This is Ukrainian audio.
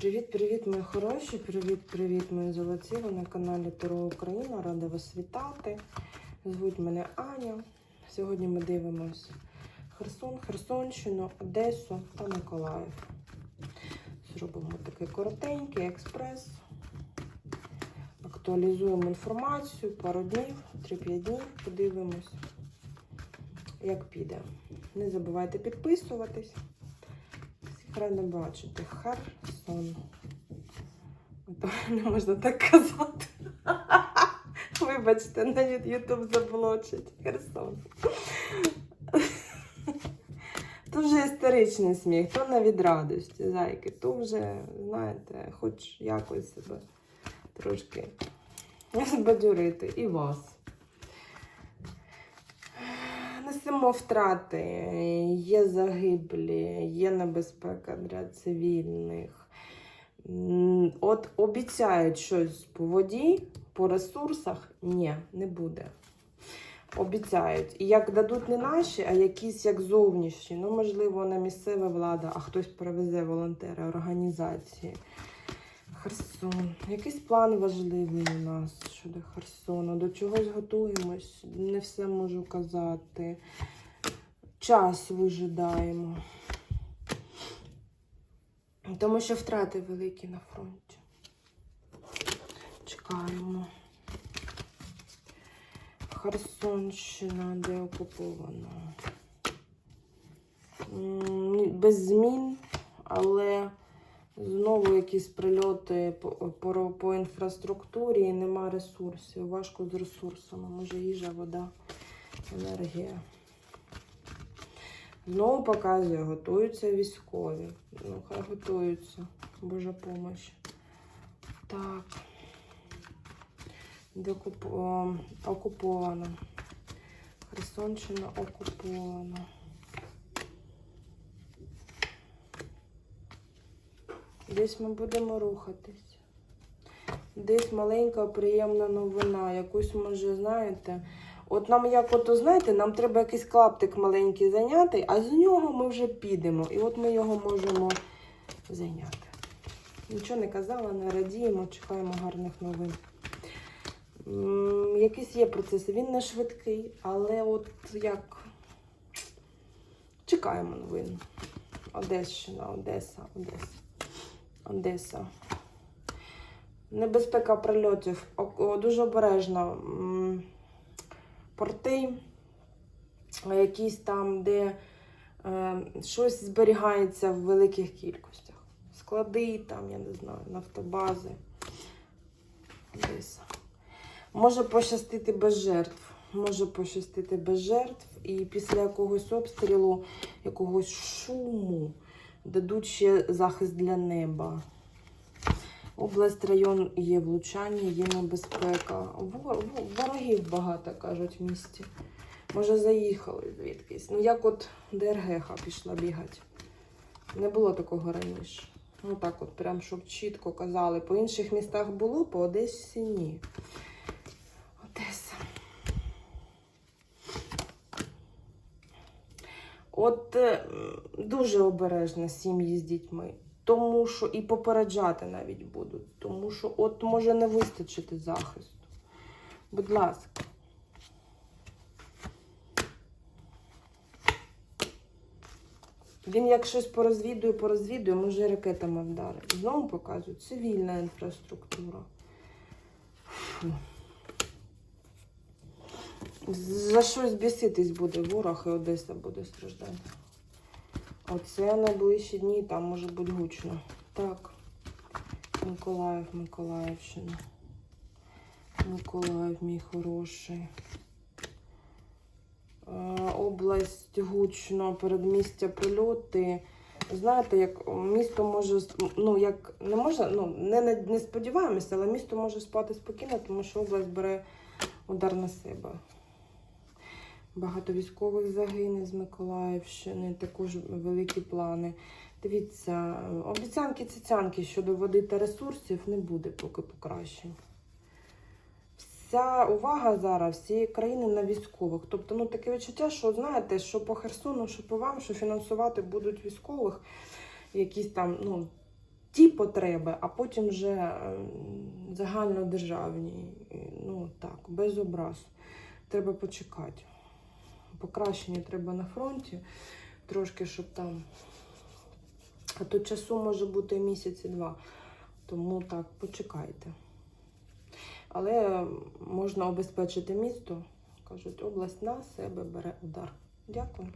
Привіт-привіт, мої хороші! Привіт-привіт, мої золоті! Ви на каналі Таро Україна. Рада вас вітати. Звуть мене Аня. Сьогодні ми дивимось Херсон, Херсонщину, Одесу та Миколаїв. Зробимо такий коротенький експрес. Актуалізуємо інформацію, пару днів, 3-5 днів, подивимось, як піде. Не забувайте підписуватись. Рада бачити. Херсон. Не можна так казати. Вибачте, на Ютуб заблочить. Херсон. То вже історичний сміх, то не від радості, зайки, то вже, знаєте, хоч якось себе трошки збадьорити і вас. Несемо втрати, є загиблі, є небезпека для цивільних. От обіцяють щось по воді, по ресурсах. Ні, не буде. Обіцяють. І як дадуть не наші, а якісь як зовнішні. Ну, можливо, не місцева влада, а хтось привезе волонтери, організації. Херсон. Якийсь план важливий у нас щодо Херсону. До чогось готуємось, не все можу казати. Час вижидаємо. Тому що втрати великі на фронті. Чекаємо. Херсонщина, де окупована. Без змін, але Знову якісь прильоти по, по, по інфраструктурі і нема ресурсів. Важко з ресурсами. Може їжа, вода, енергія. Знову показує, готуються військові. Ну, хай готуються. Божа помощь. Так. Де окуп... о, окуповано. Херсонщина окупована. Десь ми будемо рухатись. Десь маленька приємна новина. Якусь може, знаєте. От нам як ото, знаєте, нам треба якийсь клаптик маленький зайняти, а з нього ми вже підемо. І от ми його можемо зайняти. Нічого не казала, не радіємо, чекаємо гарних новин. М, Якийсь є процес. Він не швидкий, але от як чекаємо новин. Одещина, Одеса, Одеса. Одеса. Небезпека прильотів. Дуже обережно. Порти, якісь там, де е, щось зберігається в великих кількостях. Склади, там, я не знаю, нафтобази. Одеса. Може пощастити без жертв. Може пощастити без жертв. І після якогось обстрілу, якогось шуму дадуть ще захист для неба. Область, район є влучання, є небезпека. Ворогів багато, кажуть, в місті. Може, заїхали звідкись. Ну, як от ДРГХ пішла бігати. Не було такого раніше. Ну так от, прям щоб чітко казали. По інших містах було, по Одесі ні. Одеса. От е, дуже обережно сім'ї з дітьми. Тому що і попереджати навіть будуть. Тому що от може не вистачити захисту. Будь ласка. Він як щось порозвідує, порозвідує, може ракетами вдарить. Знову показують цивільна інфраструктура. Фу. За щось біситись буде ворог і Одеса буде страждати. Оце найближчі дні там може бути гучно. Так. Миколаїв, Миколаївщина. Миколаїв, мій хороший. Е, Область гучно, передмістя прильоти. Знаєте, як місто може, ну як не може, ну не, не, не сподіваємося, але місто може спати спокійно, тому що область бере удар на себе. Багато військових загине з Миколаївщини, також великі плани. Дивіться, обіцянки цяцянки щодо води та ресурсів не буде поки покращень. Вся увага зараз всієї країни на військових. Тобто, ну таке відчуття, що знаєте, що по Херсону, що по вам, що фінансувати будуть військових, якісь там, ну, ті потреби, а потім вже е, загальнодержавні. Ну так, без образ. Треба почекати. Покращення треба на фронті, трошки, щоб там. А то часу може бути місяці два. Тому так, почекайте. Але можна обезпечити місто. Кажуть, область на себе бере удар. Дякую.